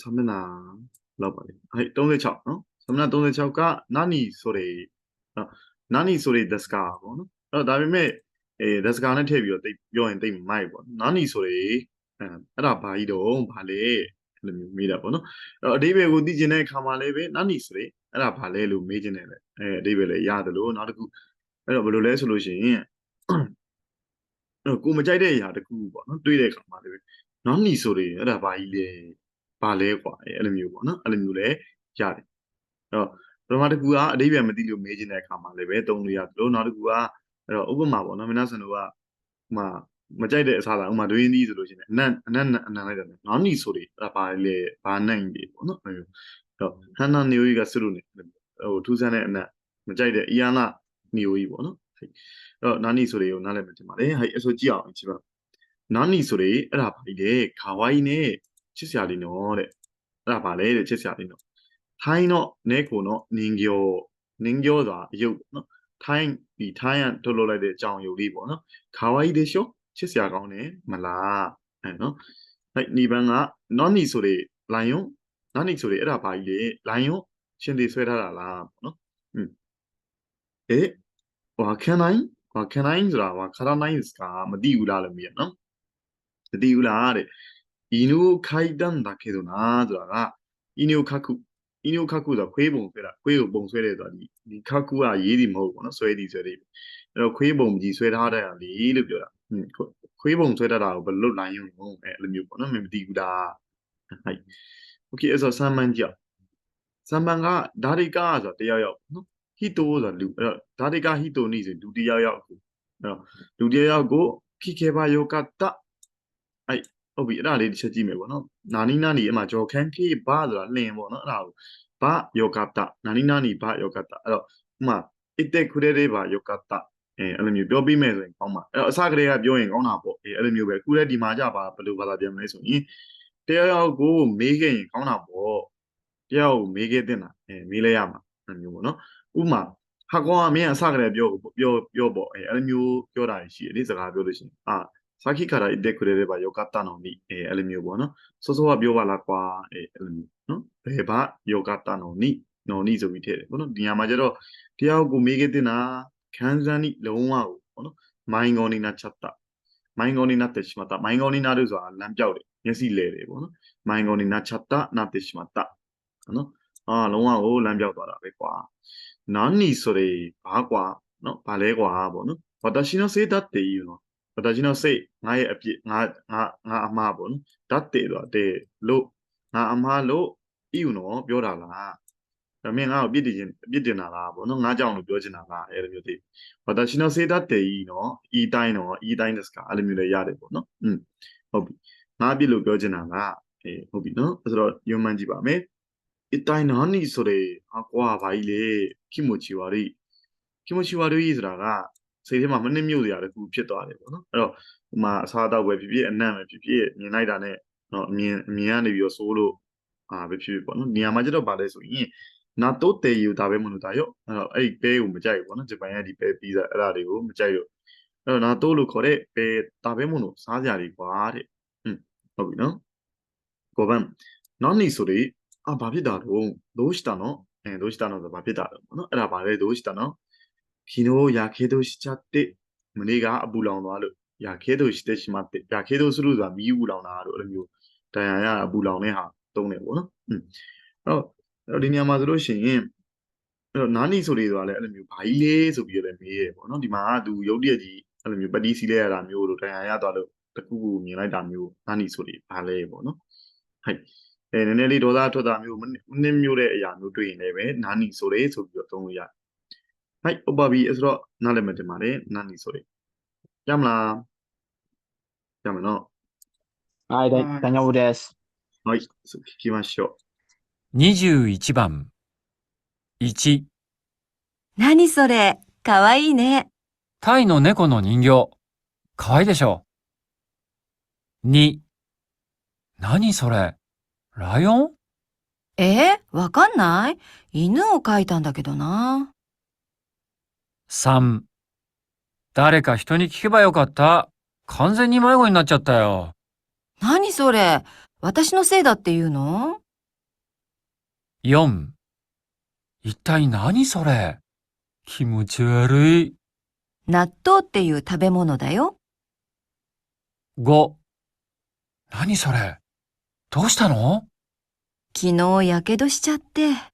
စာမျက်နှာလောက်ပါလေဟဲ့36နော်စာမျက်နှာ36ကနာနီဆိုတဲ့နော်နာနီဆိုတဲ့ဒက်စကာပေါ့နော်အဲ့တော့ဒါပေမဲ့အဲဒက်စကာနဲ့ထည့်ပြီးတော့တိတ်ပြောရင်တိတ်မိုက်ပေါ့နာနီဆိုတဲ့အဲအဲ့ဒါဘာကြီးတော့ဘာလဲအဲ့လိုမျိုးမေးတာပေါ့နော်အဲ့တော့အတိပယ်ကိုသိကျင်တဲ့အခါမှာလည်းပဲနာနီဆိုတဲ့အဲ့ဒါဘာလဲလို့မေးကျင်တယ်လေအဲအတိပယ်လည်းရတယ်လို့နောက်တစ်ခုအဲ့တော့ဘယ်လိုလဲဆိုလို့ရှိရင်အဲ့ကိုမကြိုက်တဲ့အရာတခုပေါ့နော်တွေးတဲ့အခါမှာလည်းပဲနော်နီဆိုတဲ့အဲ့ဒါဘာကြီးလဲ ဘာလဲกว่าအဲ့လိုမျိုးပေါ့နော်အဲ့လိုမျိုးလည်းရတယ်အဲ့တော့ပထမတစ်ခုကအတိပ္ပယ်မသိလို့မေးခြင်းတဲ့အခါမှာလည်းပဲသုံးလို့ရတယ်လို့နောက်တစ်ခုကအဲ့တော့ဥပမာပေါ့နော်မင်းသားဆန်တို့ကဥမာမကြိုက်တဲ့အစားလာဥမာဒွေးနီးဆိုလို့ရှိရင်အနက်အနက်အနက်လိုက်တယ်နော်နီဆိုတွေအဲ့ဒါပါလေဘာနက်ကြီးပေါ့နော်အဲ့တော့ဟန်နာနေယိုကြီးကဆွလို့နေဟိုထူးဆန်းတဲ့အနက်မကြိုက်တဲ့အီယာနာနေယိုကြီးပေါ့နော်ဟဲ့အဲ့တော့နာနီဆိုတွေကိုနားလည်မှတင်ပါတယ်ဟဲ့အဆိုကြည့်အောင်ကြည့်ပါနာနီဆိုတွေအဲ့ဒါပါလေခါဝိုင်းနဲ့ ချစ်စရာလေးနော်တဲ့အဲ့ဒါဘာလဲတဲ့ချစ်စရာလေးနော်ထိုင်းတော့နဲကိုနော်နင်ကျော်နင်ကျော်ဆိုတာအယုတ်ပေါ့နော်ထိုင်းဒီထိုင်းကထုတ်လုပ်လိုက်တဲ့အကြောင်းအယုတ်လေးပေါ့နော်ခါဝိုင်းဒေရှောချစ်စရာကောင်းတယ်မလားအဲ့နော်အဲ့ဒီဘန်းကနော်နီဆိုရေလိုင်ယွန်နော်နီဆိုရေအဲ့ဒါဘာကြီးလဲလိုင်ယွန်ရှင်သေးဆွဲထားတာလားပေါ့နော်อืมเอ๊ะဝါခံနိုင်ဝါခံနိုင်ဆိုတာဝါခါရနိုင်စကာမသိဘူးလားလို့မြင်နော် မသိဘူးလားတဲ့။ ဤနုခိုက်တန်だけどなဆိုတာကဤနုခခုဤနုခခုဆိုတာခွေးပုံဆွဲတာခွေးကိုပုံဆွဲတယ်ဆိုတာဒီဒီခခုကရေးသည်မဟုတ်ဘူးเนาะဆွဲသည်ဆွဲသည်အဲ့တော့ခွေးပုံကြီးဆွဲထားတဲ့ဟာလေးလို့ပြောတာဟွန်းခွခွေးပုံဆွဲတတ်တာကိုဘယ်လိုလုပ်နိုင်ရုံလဲအဲ့လိုမျိုးပေါ့နော်မင်းမသိဘူးလားဟိုက်โอเคအဲ့ဆိုဆမ်မန်ကြောက်ဆမ်မန်ကဓာရိကဆိုတာတယောက်ယောက်နော်ဟီတိုဆိုတာလူအဲ့တော့ဓာရိကဟီတိုနီဆိုလူတယောက်ယောက်ကိုအဲ့တော့လူတယောက်ယောက်ကိုခိခေဘာယောကတ အဲ့ ဟုတ်ပြီအဲ့ဒါလေးတစ်ချက်ကြည့်မယ်ပေါ့နော်နာနီနာနီအမှဂျော်ခန်ခေဘာဆိုတာလင်ပေါ့နော်အဲ့ဒါကိုဘာယောဂတနာနီနာနီဘာယောဂတအဲ့တော့ဥမာအစ်တက်ခုရဲလေးဘာယောဂတအဲအဲ့လိုမျိုးပြောပြီးမယ်ဆိုရင်ကောင်းပါအဲ့တော့အစကတည်းကပြောရင်ကောင်းတာပေါ့အဲအဲ့လိုမျိုးပဲခုလည်းဒီမှာကြပါဘယ်လိုဘာသာပြန်မလဲဆိုရင်တယောက်ယောက်ကိုမေးခဲ့ရင်ကောင်းတာပေါ့တယောက်ကိုမေးခဲ့တဲ့နာအဲမေးလဲရမှာအဲ့လိုမျိုးပေါ့နော်ဥမာဟာကွာမင်းအစကတည်းကပြောပြောပြောပေါ့အဲအဲ့လိုမျိုးပြောတာရှိတယ်လေစကားပြောလို့ရှိရင်အာ さっきから言ってくれればよかったのに、えー、あれみよぼの。そそはびょばらか、えー、あれみの。ればよかったのに、のにဆိုပြီးထည့်တယ်ဘောနော်ဒီညမှာကျတော့တရားကိုမေးခဲ့တင်တာခန်းစမ်းနိလုံးဝကိုဘောနော်မိုင်းကောနိနာချတ်တာမိုင်းကောနိနာတက်ရှိမတာမိုင်းကောနိနာလို့ဆိုတာလမ်းပြောက်တယ်မျက်စိလဲတယ်ဘောနော်မိုင်းကောနိနာချတ်တာနာတက်ရှိမတာနော်အာလုံးဝကိုလမ်းပြောက်သွားတာပဲကွာနာနီဆိုရင်ဘာကွာနော်ဘာလဲကွာဘောနော်私のせいだっていうの ဒါကြီးတော့စိတ်ငါရဲ့အပြစ်ငါငါငါအမှားပေါ့နော်ဓာတ်တေတော့တေလို့ငါအမှားလို့ဤုံတော့ပြောတာလားဒါမင်းငါ့ကိုပြစ်တင်ပြစ်တင်တာလားပေါ့နော်ငါကြောင့်လို့ပြောချင်တာလားအဲ့လိုမျိုးတွေဘာသာရှင်တော့စေတတ်တယ်ဤနော်ဤတိုင်းတော့ဤတိုင်းတစ်ကအဲ့လိုမျိုးလည်းရတယ်ပေါ့နော်อืมဟုတ်ပြီငါပြစ်လို့ပြောချင်တာလားအေးဟုတ်ပြီနော်ဆိုတော့ယုံမှန်ကြည့်ပါမယ်အတိုင်းနော်နီဆိုတဲ့အကွာပါကြီးလေခိမိုချီဝါရီခိမိုချီဝါရီဆိုတာက စိတ်ထဲမှာမနှိမ့်မြုပ်စရာတခုဖြစ်သွားတယ်ပေါ့နော်အဲ့တော့ဟိုမှာအစားအသောက်ပဲဖြစ်ဖြစ်အနံ့ပဲဖြစ်ဖြစ်မြင်လိုက်တာနဲ့နော်အမြင်အမြင်ကနေပြီးတော့စိုးလို့အာပဲဖြစ်ဖြစ်ပေါ့နော်နေရာမှာကျတော့ဗာလဲဆိုရင်နာတော့တေယူဒါပဲမလို့ဒါရောအဲ့တော့အဲ့ဒီပဲကိုမကြိုက်ဘူးပေါ့နော်ဂျပန်ရဲ့ဒီပဲပီဇာအဲ့ဒါတွေကိုမကြိုက်ရောအဲ့တော့နာတော့လို့ခေါ်တဲ့ပဲဒါပဲမလို့စားစရာတွေကွာတဲ့ဟွန်းဟုတ်ပြီနော်ကိုဗန်နောက်နေ့ဆိုတော့အာဘာဖြစ်တာတော့ဒိုးရှိတာနော်အဲဒိုးရှိတာနော်ဆိုဘာဖြစ်တာတော့ပေါ့နော်အဲ့ဒါဗာလဲဒိုးရှိတာနော် 기노 야케도 시차 때 머니가 아부랑 놔로 야케도 시대 시마 때 야케도 수루가 미우랑 나로 အဲ့လိုမျိုးတန်ရာရအပူလောင်တဲ့ဟာတုံးတယ်ပေါ့နော်อืมအဲ့တော့ဒီနေရာမှာဆိုလို့ရှိရင်အဲ့တော့နာနီဆိုတွေဆိုတာလည်းအဲ့လိုမျိုးဘာကြီးလေးဆိုပြီးလည်းမေးရပေါ့နော်ဒီမှာကသူရုပ်တရက်ကြီးအဲ့လိုမျိုးပတိစီလဲရတာမျိုးလို့တန်ရာရသွားလို့တကူကူမြင်လိုက်တာမျိုးနာနီဆိုတွေဘာလဲပေါ့နော်ဟုတ်အဲနည်းနည်းလေးဒေါသထွက်တာမျိုးနည်းမျိုးတဲ့အရာမျိုးတွေ့ရင်လည်းပဲနာနီဆိုတွေဆိုပြီးတော့သုံးလို့ရတယ် はい、オバビー、それは、なれめてまで、何それ。やむな。やむの。はい、だはい大丈夫です。はい、聞きましょ21番。1、何それ、かわいいね。タイの猫の人形。かわいいでしょ。2、何それライオン？え？わかんない犬を描いたんだけどな。?3、誰か人に聞けばよかった。完全に迷子になっちゃったよ。何それ、私のせいだって言うの？4一体何それ？気持ち悪い。納豆っていう食べ物だよ。5何それ？どうしたの？昨日やけどしちゃって。